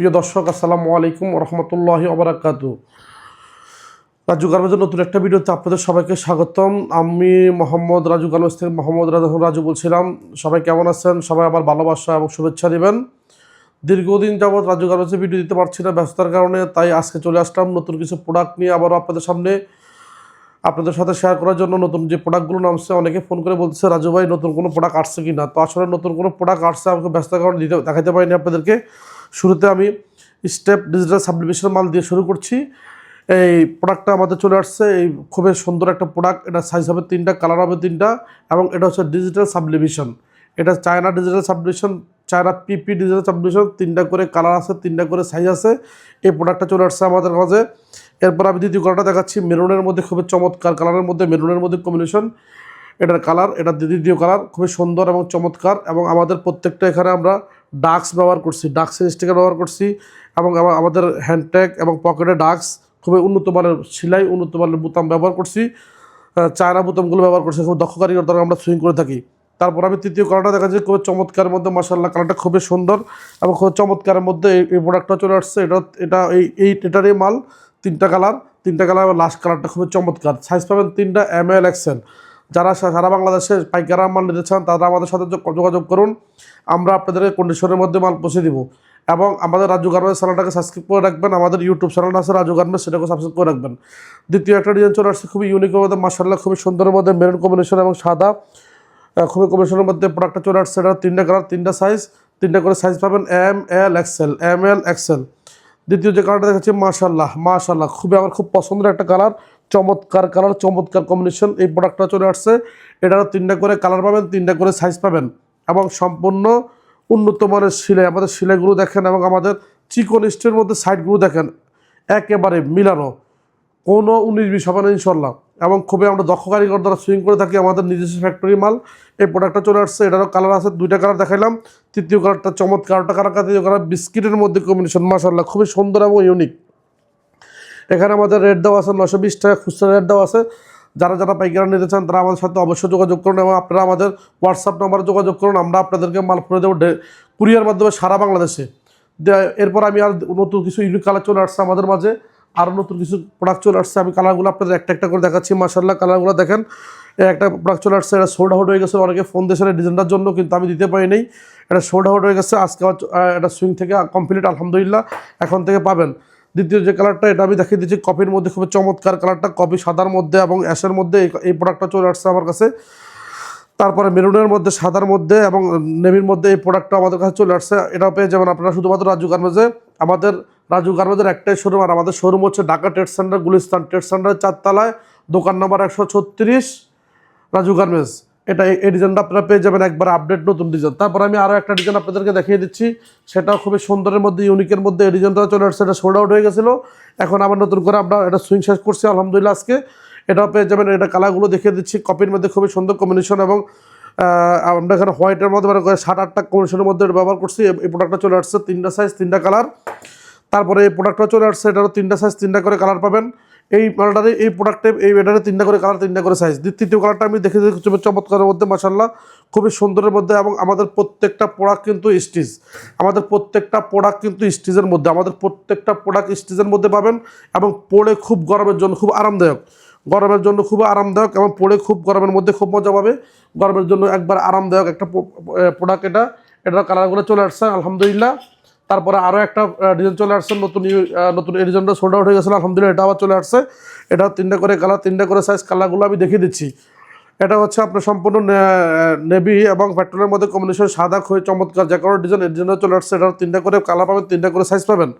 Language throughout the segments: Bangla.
প্রিয় দর্শক, আসসালামু আলাইকুম রহমতুল্লাহি ওবরাকাতু রাজু গার্মেজের নতুন একটা ভিডিওতে আপনাদের সবাইকে স্বাগতম। আমি মোহাম্মদ রাজু গার্মেজ থেকে মোহাম্মদ রাজু বলছিলাম। সবাই কেমন আছেন? সবাই আমার ভালোবাসা এবং শুভেচ্ছা দেবেন দীর্ঘদিন যাবৎ রাজু গার্মেজে ভিডিও দিতে পারছি না ব্যস্ততার কারণে, তাই আজকে চলে আসলাম নতুন কিছু প্রোডাক্ট নিয়ে আবারও আপনাদের সামনে। আপনাদের সাথে শেয়ার করার জন্য নতুন যে প্রোডাক্টগুলো নামছে অনেকে ফোন করে বলছে রাজু ভাই, নতুন কোনো প্রোডাক্ট আসছে কি না তো আসলে নতুন কোনো প্রোডাক্ট আসছে, আমাকে ব্যস্ততার কারণে দিতে দেখাতে পারিনি আপনাদেরকে। শুরুতে আমি স্টেপ ডিজিটাল সাবলিমেশন মাল দিয়ে শুরু করছি। এই প্রোডাক্টটা আমাদের চলে আসছে। এই খুবই সুন্দর একটা প্রোডাক্ট এটা সাইজ হবে তিনটা কালার হবে তিনটা এবং এটা হচ্ছে ডিজিটাল সাবলিমেশন এটা China digital sublimation China PP digital sublimation তিনটা করে কালার আছে, তিনটা করে সাইজ আছে। এই প্রোডাক্টটা চলে আসছে আমাদের মাঝে। এরপর আমি দ্বিতীয় কালারটা দেখাচ্ছি। মেরুনের মধ্যে খুবই চমৎকার কালারের মধ্যে, মেরুনের মধ্যে কম্বিনেশন এটার কালার এটা দ্বিতীয় কালার খুবই সুন্দর এবং চমৎকার এবং আমাদের প্রত্যেকটা এখানে আমরা ডাক্স ব্যবহার করছি ডাক্সের স্টিকার ব্যবহার করছি এবং আমাদের হ্যান্ডট্যাগ এবং পকেটে ডাক্স খুবই উন্নত মানের সেলাই, উন্নত মানের বোতাম ব্যবহার করছি। চায়না বোতামগুলো ব্যবহার করছি, খুব দক্ষ কারিগর দ্বারা আমরা সুইং করে থাকি। তারপর আমি তৃতীয় কালারটা দেখা যায় খুবই চমৎকারের মধ্যে মাসাল্লাহ কালারটা খুবই সুন্দর এবং খুব চমৎকারের মধ্যে এই- এই প্রোডাক্টটা চলে আসছে। এটা এটা এই এই, এটারই মাল, তিনটা কালার তিনটা কালার এবং লাস্ট কালারটা খুবই চমৎকার। সাইজ পাবেন তিনটা এম এল এক্সেল যারা সারা বাংলাদেশে পাইকারা মাল নিতে চান, তারা আমাদের সাথে যোগাযোগ করুন। আমরা আপনাদের কন্ডিশনের মধ্যে মাল পৌঁছে দিব। এবং আমাদের রাজু গার্মেন্টস চ্যানেলটাকে সাবস্ক্রাইব করে রাখবেন। আমাদের ইউটিউব চ্যানেল আছে রাজু গার্মেন্টস সেটাকে সাবস্ক্রাইব করে রাখবেন। দ্বিতীয় একটা ডিজাইন চলে আসছে, খুবই ইউনিক মধ্যে মার্শাল্লাহ খুবই সুন্দরের মধ্যে মেরুন কম্বিনেশন এবং সাদা। খুবই কম্বিনেশনের মধ্যে প্রোডাক্টটা চলে আসছে, এটা তিনটা কালার তিনটা সাইজ তিনটা করে সাইজ পাবেন M L XL M L XL দ্বিতীয় যে কালারটা দেখাচ্ছি মাশাল্লাহ মাশাল্লাহ খুবই আমার খুব পছন্দের একটা কালার চমৎকার কালার চমৎকার কম্বিনেশন এই প্রোডাক্টটা চলে আসছে। এটারও তিনটা করে কালার পাবেন, তিনটা করে সাইজ পাবেন এবং সম্পূর্ণ উন্নত মানের সিলাই। আমাদের সিলাইগুলো দেখেন এবং আমাদের চিকন স্টের মধ্যে সাইডগুলো দেখেন, একেবারে মিলানো, কোনো উনিশ বিশ হবে না ইনশাল্লাহ এবং খুবই আমরা দক্ষ কারিগর দ্বারা সুইং করে থাকি আমাদের নিজস্ব ফ্যাক্টরি মাল। এই প্রোডাক্টটা চলে আসছে এটারও কালার আছে, দুইটা কালার দেখাইলাম। তৃতীয় কালারটা চমৎকার একটা কালার তৃতীয় কালার বিস্কিটের মধ্যে কম্বিনেশন মাসাল্লাহ খুবই সুন্দর এবং ইউনিক এখানে আমাদের রেট দেওয়া আছে নশো বিশ টাকা, খুচরা রেট দেওয়া আছে। যারা যারা পাইকারি নিতে চান, তারা আমাদের সাথে অবশ্যই যোগাযোগ করুন এবং আপনারা আমাদের হোয়াটসঅ্যাপ নাম্বারে যোগাযোগ করুন। আমরা আপনাদেরকে মাল করে দেবো কুরিয়ার মাধ্যমে সারা বাংলাদেশে। এরপর আমি আর নতুন কিছু ইউনিক কালার চলে আসছে আমাদের মাঝে। আরও নতুন কিছু প্রোডাক্ট চলে আসছে। আমি কালারগুলো আপনাদের একটা একটা করে দেখাচ্ছি মার্শাল্লাহ কালারগুলো দেখেন। একটা প্রোডাক্ট চলে আসছে, এটা সোল্ড আউট হয়ে গেছে অনেকে ফোন দিয়েছে ডিজাইনটার জন্য, কিন্তু আমি দিতে পারি নাই। এটা সোল্ড আউট হয়ে গেছে, আজকে এটা সুইং থেকে কমপ্লিট আলহামদুলিল্লাহ, এখন থেকে পাবেন। দ্বিতীয় যে কালারটা এটা আমি দেখিয়ে দিচ্ছি কপির মধ্যে খুবই চমৎকার কালারটা কপি সাদার মধ্যে এবং অ্যাশের মধ্যে এই প্রোডাক্টটা চলে আসছে আমার কাছে। তারপরে মেরুনের মধ্যে, সাদার মধ্যে এবং নেভির মধ্যে এই প্রোডাক্টটা আমাদের কাছে চলে আসছে। এটা পেয়ে যাবেন আপনারা শুধুমাত্র রাজু গার্মেজে আমাদের রাজু গার্মেজের একটাই শোরুম আর আমাদের শোরুম হচ্ছে Dhaka trade centre Gulistan. Trade সেন্টারের চারতলায়, দোকান নম্বর একশো ছত্রিশ, রাজু গার্মেন্টস। এটা এই ডিজাইনটা আপনারা পেয়ে যাবেন একবার আপডেট নতুন ডিজাইন তারপর আমি আরও একটা ডিজাইন আপনাদেরকে দেখিয়ে দিচ্ছি। সেটাও খুবই সুন্দরের মধ্যে ইউনিকের মধ্যে এই ডিজাইনটা চলে আসছে। এটা সোল্ড আউট হয়ে গেছিল। এখন আবার নতুন করে আমরা এটা সুইং শেষ করছি, আলহামদুলিল্লাহ আজকে। এটাও পেয়ে যাবেন, এটা কালারগুলো দেখিয়ে দিচ্ছি। কপির মধ্যে খুবই সুন্দর কম্বিনেশন এবং আমরা এখানে হোয়াইটের মধ্যে মানে সাত আটটা কম্বিনেশনের মধ্যে ব্যবহার করছি। এই প্রোডাক্টটা চলে আসছে তিনটা সাইজ তিনটা কালার তারপরে এই প্রোডাক্টটা চলে আসছে, এটারও তিনটা সাইজ তিনটা করে কালার পাবেন। এই মালটারে এই প্রোডাক্টে এই এটারে তিনটা করে কালার তিনটা করে সাইজ তৃতীয় কালারটা আমি দেখে দেখি খুবই চমৎকারের মধ্যে মাসাল্লাহ খুবই সুন্দরের মধ্যে এবং আমাদের প্রত্যেকটা প্রোডাক্ট কিন্তু স্টিচ আমাদের প্রত্যেকটা প্রোডাক্ট কিন্তু স্টিচের মধ্যে, আমাদের প্রত্যেকটা প্রোডাক্ট স্টিচের মধ্যে পাবেন এবং পরে খুব গরমের জন্য, খুব আরামদায়ক। গরমের জন্য খুব আরামদায়ক এবং পরে খুব গরমের মধ্যে খুব মজা পাবে। গরমের জন্য একবার আরামদায়ক একটা প্রোডাক্ট এটা। এটার কালারগুলো চলে আসছে, আলহামদুলিল্লাহ। তারপরে আরও একটা ডিজাইন চলে আসছে, নতুন নতুন এই ডিজাইনটা সোল্ড আউট হয়ে গেছিল, আলহামদুলিল্লাহ এটা আবার চলে আসছে। এটা তিনটা করে কালার তিনটা করে সাইজ কালারগুলো আমি দেখিয়ে দিচ্ছি। এটা হচ্ছে আপনার সম্পূর্ণ নেভি এবং পেট্রোলের মধ্যে কম্বিনেশন সাদা খুবই চমৎকার, যে কোনো ডিজাইন এই ডিজাইনটা চলে আসছে। এটা তিনটা করে কালার পাবেন, তিনটা করে সাইজ পাবেন।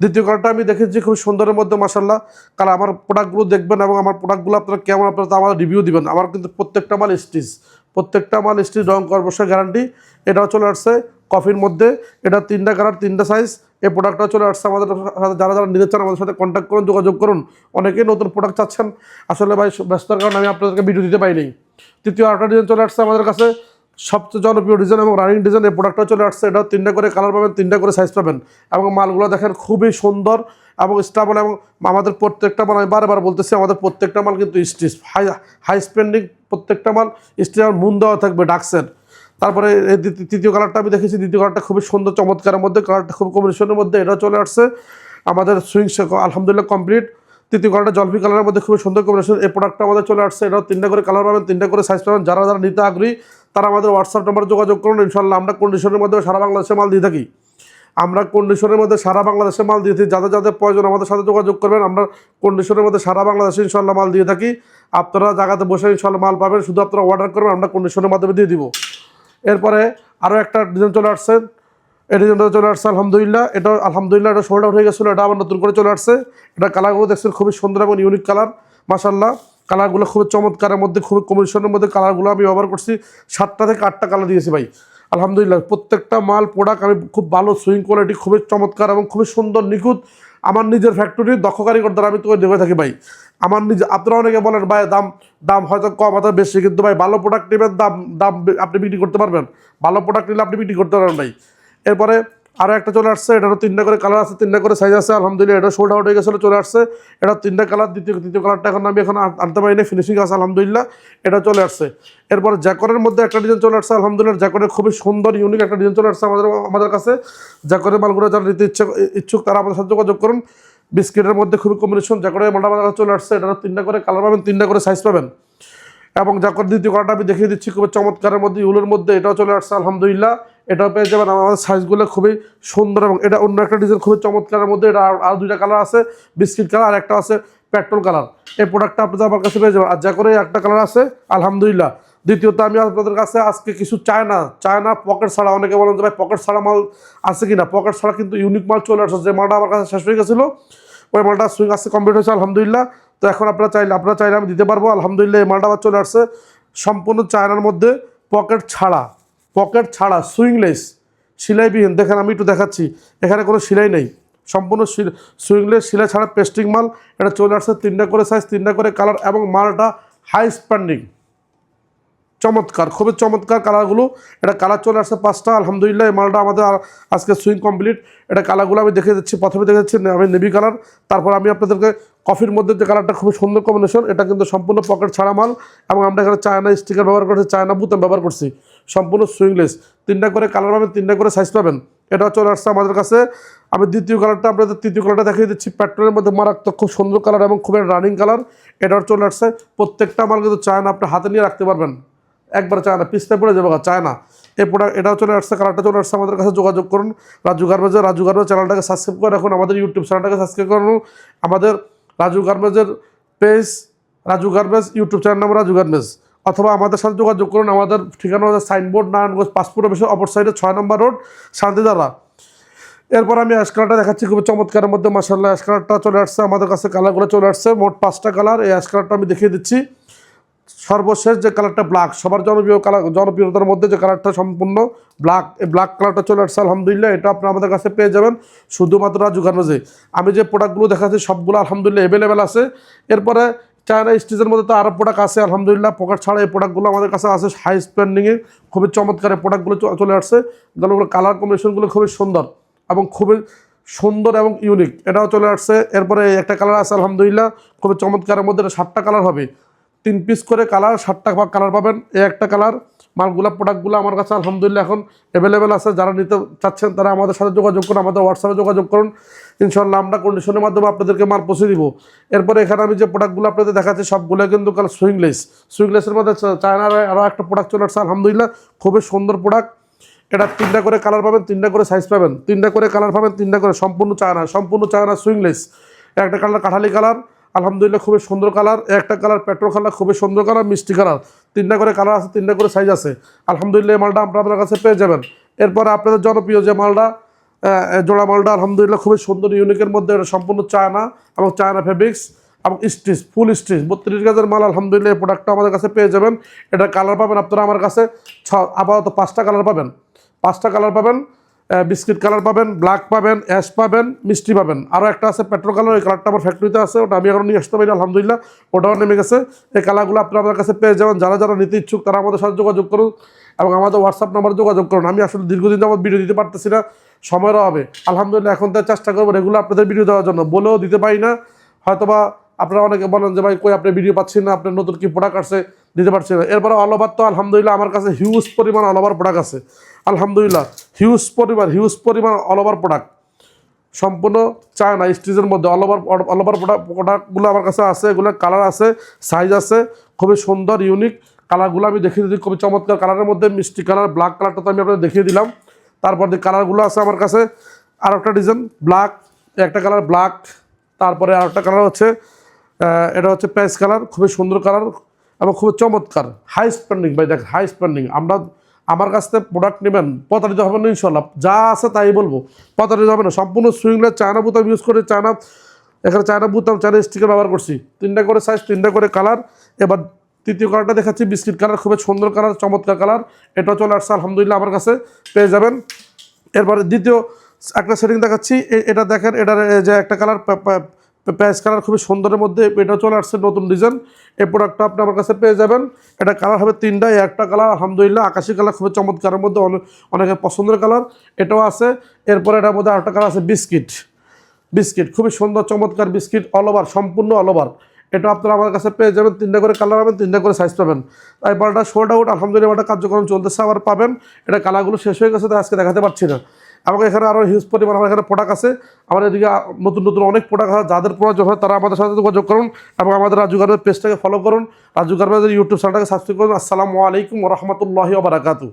দ্বিতীয় কালারটা আমি দেখেছি খুব সুন্দরের মধ্যে মাসাল্লাহ কারণ আমার প্রোডাক্টগুলো দেখবেন এবং আমার প্রোডাক্টগুলো আপনারা কেমন আপনারা তা আমার রিভিউ দিবেন। আমার কিন্তু প্রত্যেকটা মাল স্টিচ প্রত্যেকটা মাল স্টিচ রং কর্মসের গ্যারান্টি এটাও চলে আসছে কফির মধ্যে। এটা তিনটা কালার তিনটা সাইজ এই প্রোডাক্টটা চলে আসছে আমাদের সাথে। যারা যারা নিতে চান আমাদের সাথে কন্ট্যাক্ট করুন, যোগাযোগ করুন। অনেকেই নতুন প্রোডাক্ট চাচ্ছেন। আসলে ভাই ব্যস্ততার কারণে আমি আপনাদেরকে ভিডিও দিতে পারিনি। তৃতীয় আরেকটা ডিজাইন চলে আসছে আমাদের কাছে। সবচেয়ে জনপ্রিয় ডিজাইন এবং রানিং ডিজাইন এই প্রোডাক্টটা চলে আসছে। এটা তিনটা করে কালার পাবেন, তিনটা করে সাইজ পাবেন। এবং মালগুলো দেখেন খুবই সুন্দর এবং স্টাবল এবং আমাদের প্রত্যেকটা মাল, আমি বারবার বলতেছি, আমাদের প্রত্যেকটা মাল কিন্তু স্টিচ হাই হাই স্পেন্ডিং প্রত্যেকটা মাল স্টিচ মুন দেওয়া থাকবে ডাকসের তারপরে তৃতীয় কালারটা আমি দেখেছি, দ্বিতীয় কালারটা খুবই সুন্দর, চমৎকারের মধ্যে কালারটা খুব কম্বিনেশনের মধ্যে এটা চলে আসছে। আমাদের সুইং আলহামদুলিল্লাহ কমপ্লিট তৃতীয় কালারটা জলফি কালারের মধ্যে খুবই সুন্দর কম্বিনেশন এই প্রোডাক্টটা আমাদের চলে আসছে, এটাও তিনটা করে কালার পাবেন, তিনটা করে সাইজ পাবেন। যারা যারা নিতে আগ্রহী তারা আমাদের হোয়াটসঅ্যাপ নাম্বার যোগাযোগ করুন ইনশাল্লাহ আমরা কন্ডিশনের মধ্যে সারা বাংলাদেশে মাল দিয়ে থাকি। আমরা কন্ডিশনের মধ্যে সারা বাংলাদেশে মাল দিয়ে থাকি। যাদের যাদের প্রয়োজন আমাদের সাথে যোগাযোগ করবেন, আমরা কন্ডিশনের মধ্যে সারা বাংলাদেশে ইনশাল্লাহ মাল দিয়ে থাকি। আপনারা জায়গাতে বসে ইনশাল্লাহ মাল পাবেন, শুধু আপনারা অর্ডার করবেন, আমরা কন্ডিশনের মাধ্যমে দিয়ে দিব। এরপরে আরও একটা ডিজাইন চলে আসছে। এই ডিজাইনটা চলে আসছে, আলহামদুলিল্লাহ। এটা আলহামদুলিল্লাহ, এটা শোল্ড আউট হয়ে গেছিল, এটা আবার নতুন করে চলে আসছে। এটা কালারগুলো দেখছেন খুবই সুন্দর এবং ইউনিক কালার মাসাল্লাহ কালারগুলো খুবই চমৎকারের মধ্যে, খুবই কমিশনের মধ্যে কালারগুলো আমি ব্যবহার করছি। সাতটা থেকে আটটা কালার দিয়েছি ভাই। আলহামদুলিল্লাহ, প্রত্যেকটা মাল প্রোডাক্ট আমি খুব ভালো সুইং কোয়ালিটি খুবই চমৎকার এবং খুবই সুন্দর, নিখুঁত। আমার নিজের ফ্যাক্টরির দক্ষ কারিগর দ্বারা আমি তোকে দেখে থাকি ভাই। আমার নিজে, আপনারা অনেকে বলেন, ভাই, দাম দাম হয়তো কম, হয়তো বেশি, কিন্তু ভাই, ভালো প্রোডাক্ট নেবেন, দাম দাম আপনি বিক্রি করতে পারবেন। ভালো প্রোডাক্ট নিলে আপনি বিক্রি করতে পারবেন ভাই। এরপরে আরও একটা চলে আসছে, এটারও তিনটা করে কালার আছে, তিনটা করে সাইজ আছে, আলহামদুলিল্লাহ, এটা সোল্ড আউট হয়ে গেছিল, চলে আসছে। এটা তিনটা কালার দ্বিতীয় তৃতীয় কালারটা এখন আমি এখন আন- আনতে পারিনি ফিনিশিং আছে, আলহামদুলিল্লাহ, এটা চলে আসছে। এরপর জ্যাকরের মধ্যে একটা ডিজাইন চলে আসছে, আলহামদুলিল্লাহ জ্যাকরের খুবই সুন্দর ইউনিক একটা ডিজাইন চলে আসছে আমাদের আমাদের কাছে। জ্যাকরের মালগুলো যারা নিতে ইচ্ছা ইচ্ছুক, তারা আমাদের সাথে যোগাযোগ করুন। বিস্কিটের মধ্যে খুবই কম্বিনেশন জ্যাকরের আমাদের কাছে চলে আসছে, এটারও তিনটা করে কালার পাবেন, তিনটা করে সাইজ পাবেন। এবং যাকর দ্বিতীয় কালারটা আমি দেখিয়ে দিচ্ছি, খুবই চমৎকারের মধ্যে, ইউলের মধ্যে, এটাও চলে আসছে, আলহামদুলিল্লাহ। এটাও পেয়ে যাবেন আমাদের সাইজগুলো খুবই সুন্দর এবং এটা অন্য একটা ডিজাইন খুবই চমৎকারের মধ্যে এটা আর- দুইটা কালার আছে বিস্কিট কালার আর একটা আছে পেট্রোল কালার এই প্রোডাক্টটা আপনাদের আমার কাছে পেয়ে যাবেন। আর যা করে একটা কালার আছে, আলহামদুলিল্লাহ। দ্বিতীয়ত আমি আপনাদের কাছে আজকে কিছু চায়না চায়না পকেট ছাড়া অনেকে বলেন যে, ভাই পকেট ছাড়া মাল আছে কিনা? পকেট ছাড়া কিন্তু ইউনিক মাল চলে আসছে। যে মালটা আমার কাছে শেষ হয়ে গেছিল, ওই মালটা সুইং আসছে কমপ্লিট হয়েছে, আলহামদুলিল্লাহ। তো এখন আপনারা চাইলে আপনারা চাইলে আমি দিতে পারব। আলহামদুলিল্লাহ, এই মালটা আবার চলে আসছে। সম্পূর্ণ চায়নার মধ্যে পকেট ছাড়া। পকেট ছাড়া সুইংলেস সিলাইবিহীন দেখেন আমি একটু দেখাচ্ছি, এখানে কোনো সিলাই নেই। সম্পূর্ণ সুইংলেস সিলাই ছাড়া পেস্টিং মাল, এটা চলে আসছে তিনটা করে সাইজ তিনটা করে কালার এবং মালটা হাই স্প্যান্ডিং চমৎকার, খুবই চমৎকার কালারগুলো। এটা কালার চলে আসছে পাঁচটা, আলহামদুলিল্লাহ, এই মালটা আমাদের আজকে সুইং কমপ্লিট এটা কালারগুলো আমি দেখে দিচ্ছি, প্রথমে দেখে দিচ্ছি আমি নেভি কালার তারপর আমি আপনাদেরকে কফির মধ্যে যে কালারটা খুবই সুন্দর কম্বিনেশন এটা কিন্তু সম্পূর্ণ পকেট ছাড়া মাল এবং আমরা এখানে চায়না স্টিকার ব্যবহার করছি চায়না বুতাম ব্যবহার করছি। সম্পূর্ণ সুইংলেস তিনটা করে কালার পাবেন, তিনটা করে সাইজ পাবেন। এটা চলে আসছে আমাদের কাছে। আমি দ্বিতীয় কালারটা আপনাদের তৃতীয় কালারটা দেখিয়ে দিচ্ছি। পেট্রোলের মধ্যে মারাত্মক খুব সুন্দর কালার এবং খুবই রানিং কালার এটাও চলে আসছে। প্রত্যেকটা মাল কিন্তু চায়না আপনি হাতে নিয়ে রাখতে পারবেন। একবার চায় না পিস্তায় পড়ে যাবে চায় না এই প্রোডাক্ট এটাও চলে আসছে কালারটা চলে আসছে আমাদের কাছে। যোগাযোগ করুন। রাজু গার্মেজের রাজু গার্মেজ চ্যানেলটাকে সাবস্ক্রাইব করে রাখুন। আমাদের ইউটিউব চ্যানেলটাকে সাবস্ক্রাইব করুন আমাদের Raju গার্মেজের page Raju garments YouTube channel নাম রাজু গার্মেজ অথবা আমাদের সাথে যোগাযোগ করুন। আমাদের ঠিকানা হচ্ছে সাইনবোর্ড, নারায়ণগঞ্জ পাসপোর্ট অফিসের অপর সাইডে ছয় নম্বর রোড শান্তিদারা এরপর আমি অ্যাশ কালারটা দেখাচ্ছি, খুবই চমৎকারের মধ্যে মাসাল্লাহ অ্যাশ কালারটা চলে আসছে, আমাদের কাছে কালারগুলো চলে আসছে, মোট পাঁচটা কালার এই অ্যাশ কালারটা আমি দেখিয়ে দিচ্ছি। সর্বশেষ যে কালারটা ব্ল্যাক সবার জনপ্রিয় কালার জনপ্রিয়তার মধ্যে যে কালারটা সম্পূর্ণ ব্ল্যাক এই ব্ল্যাক কালারটা চলে আসছে, আলহামদুলিল্লাহ, এটা আপনারা আমাদের কাছে পেয়ে যাবেন, শুধুমাত্র রাজু গার্মেজে আমি যে প্রোডাক্টগুলো দেখাচ্ছি, সবগুলো আলহামদুলিল্লাহ অ্যাভেলেবেল আছে। এরপরে চায়না স্টিচের মধ্যে তো আরও প্রোডাক্ট আছে, আলহামদুলিল্লাহ। পকেট ছাড়া এই প্রোডাক্টগুলো আমাদের কাছে আছে হাই স্প্যান্ডিংয়ে খুবই চমৎকার এই প্রোডাক্টগুলো চলে আসছে। যেগুলো কালার কম্বিনেশনগুলো খুবই সুন্দর এবং খুবই সুন্দর এবং ইউনিক এটাও চলে আসছে। এরপরে একটা কালার আছে, আলহামদুলিল্লাহ, খুবই চমৎকারের মধ্যে সাতটা কালার হবে। তিন পিস করে কালার সাতটা কালার পাবেন। এই একটা কালার মালগুলা প্রোডাক্টগুলো আমার কাছে আলহামদুলিল্লাহ এখন অ্যাভেলেবেল আছে। যারা নিতে চাচ্ছেন তারা আমাদের সাথে যোগাযোগ করুন, আমাদের হোয়াটসঅ্যাপে যোগাযোগ করুন। ইনশাল্লাহ আমরা কন্ডিশনের মাধ্যমে আপনাদেরকে মাল পৌঁছে দিব। এরপরে এখানে আমি যে প্রোডাক্টগুলো আপনাদের দেখাচ্ছি সবগুলো কিন্তু কাল সুইংলেস সুইংলেসের মধ্যে চায়নার আরও একটা প্রোডাক্ট চলে আসছে, আলহামদুলিল্লাহ। খুবই সুন্দর প্রোডাক্ট এটা তিনটা করে কালার পাবেন, তিনটা করে সাইজ পাবেন। তিনটা করে কালার পাবেন, তিনটা করে সম্পূর্ণ চায়না সম্পূর্ণ চায়না সুইংলেস একটা কালার কাঠালি কালার আলহামদুলিল্লাহ খুবই সুন্দর কালার একটা কালার পেট্রোল কালার খুবই সুন্দর কালার মিষ্টি কালার তিনটা করে কালার আছে, তিনটা করে সাইজ আছে। আলহামদুলিল্লাহ মালটা আপনাদের কাছে পেয়ে যাবেন। এরপরে আপনাদের জনপ্রিয় যে মালটা জোড়া মালটা, আলহামদুলিল্লাহ খুবই সুন্দর ইউনিকের মধ্যে এটা সম্পূর্ণ চায়না এবং চায়না ফেব্রিক্স এবং স্টিচ ফুল স্টিচ বত্রিশ গাজের মাল, আলহামদুলিল্লাহ এই প্রোডাক্টটা আমাদের কাছে পেয়ে যাবেন। এটা কালার পাবেন আপনারা আমার কাছে, ছ, আপাতত পাঁচটা কালার পাবেন। পাঁচটা কালার পাবেন। বিস্কিট কালার পাবেন ব্ল্যাক পাবেন অ্যাশ পাবেন, মিষ্টি পাবেন। আরও একটা আছে পেট্রোল কালার ওই কালারটা আমার ফ্যাক্টরিতে আছে, ওটা আমি এখন নিয়ে আসতে পারি আলহামদুলিল্লাহ, ওটাও নেমে গেছে। এই কালারগুলো আপনারা আমার কাছে পেয়ে যাবেন, যারা যারা নিতে ইচ্ছুক তারা আমাদের সাথে যোগাযোগ করুন এবং আমাদের হোয়াটসঅ্যাপ নাম্বারে যোগাযোগ করুন। আমি আসলে দীর্ঘদিন যাবত ভিডিও দিতে পারতেছি না সময়েরও হবে। আলহামদুলিল্লাহ, এখন তার চেষ্টা করব রেগুলার আপনাদের ভিডিও দেওয়ার জন্য। বলেও দিতে পারি না, হয়তোবা আপনারা অনেকে বলেন যে ভাই, কই আপনি ভিডিও পাচ্ছেন না, আপনার নতুন কি প্রোডাক্ট আছে দিতে পারছেন না। এরপরে ওভার তো আলহামদুলিল্লাহ আমার কাছে হিউজ পরিমাণ ওভার প্রোডাক্ট আছে। আলহামদুলিল্লাহ হিউজ পরিমাণ হিউজ পরিমাণ ওভার প্রোডাক্ট সম্পূর্ণ চায়না স্টিজের মধ্যে ওভার ওভার প্রোডাক্টগুলো আমার কাছে আছে, এগুলো কালার আছে সাইজ আছে, খুবই সুন্দর ইউনিক কালারগুলো আমি দেখিয়ে দিই, খুবই চমৎকার কালারের মধ্যে, মিষ্টি কালার ব্ল্যাক কালারটা তো আমি আপনাদের দেখিয়ে দিলাম। তারপর যে কালারগুলো আছে আমার কাছে আর একটা ডিজাইন ব্ল্যাক একটা কালার ব্ল্যাক তারপরে আর একটা কালার হচ্ছে এটা হচ্ছে প্যাচ কালার খুবই সুন্দর কালার এবং খুবই চমৎকার। হাই স্পেন্ডিং ভাই দেখ হাই স্পেন্ডিং আমরা আমার কাছ থেকে প্রোডাক্ট নেবেন প্রতারিত হবে না ইনশাল্লাহ যা আছে তাই বলব। প্রতারিত হবে না, সম্পূর্ণ সুইংলের চায়না বুতাম ইউজ করে, চায়না এখানে চায়না বুতাম, চায়না স্টিকার ব্যবহার করছি। তিনটা করে সাইজ তিনটা করে কালার এবার তৃতীয় কালারটা দেখাচ্ছি বিস্কিট কালার খুবই সুন্দর কালার চমৎকার কালার এটা চলে আসছে, আলহামদুলিল্লাহ আমার কাছে, পেয়ে যাবেন। এরপরে দ্বিতীয় একটা সেটিং দেখাচ্ছি এটা দেখেন, এটার যে একটা কালার প্যাচ কালার খুবই সুন্দরের মধ্যে এটা চলে আসছে নতুন ডিজাইন এই প্রোডাক্টটা আপনি আমার কাছে পেয়ে যাবেন। এটা কালার হবে তিনটা একটা কালার আলহামদুলিল্লাহ, আকাশি কালার খুবই চমৎকারের মধ্যে অনেক পছন্দের কালার এটাও আছে। এরপরে এটার মধ্যে আরেকটা কালার আছে বিস্কিট। বিস্কিট খুবই সুন্দর, চমৎকার বিস্কিট অল ওভার সম্পূর্ণ অল ওভার এটা আপনারা আমার কাছে পেয়ে যাবেন। তিনটা করে কালার পাবেন, তিনটা করে সাইজ পাবেন। তাই পাল্টা শোল্ড আউট আলহামদুলিল্লাহ এটা কার্যক্রম চলতেছে, আবার পাবেন। এটা কালারগুলো শেষ হয়ে গেছে তাই আজকে দেখাতে পারছি না। আমাকে এখানে আরও হিউজ পরিমাণ আমার এখানে প্রোডাক্ট আছে। আমার এদিকে নতুন নতুন অনেক প্রোডাক্ট আছে, যাদের প্রয়োজন হয় তারা আমাদের সাথে যোগাযোগ করুন এবং আমাদের রাজু গার্মের পেজটাকে ফলো করুন। রাজু গার্মের ইউটিউব চ্যানেলটাকে সাবস্ক্রাইব করুন। আসসালামু আলাইকুম রহমতুল্লাহি ওবরাকাতু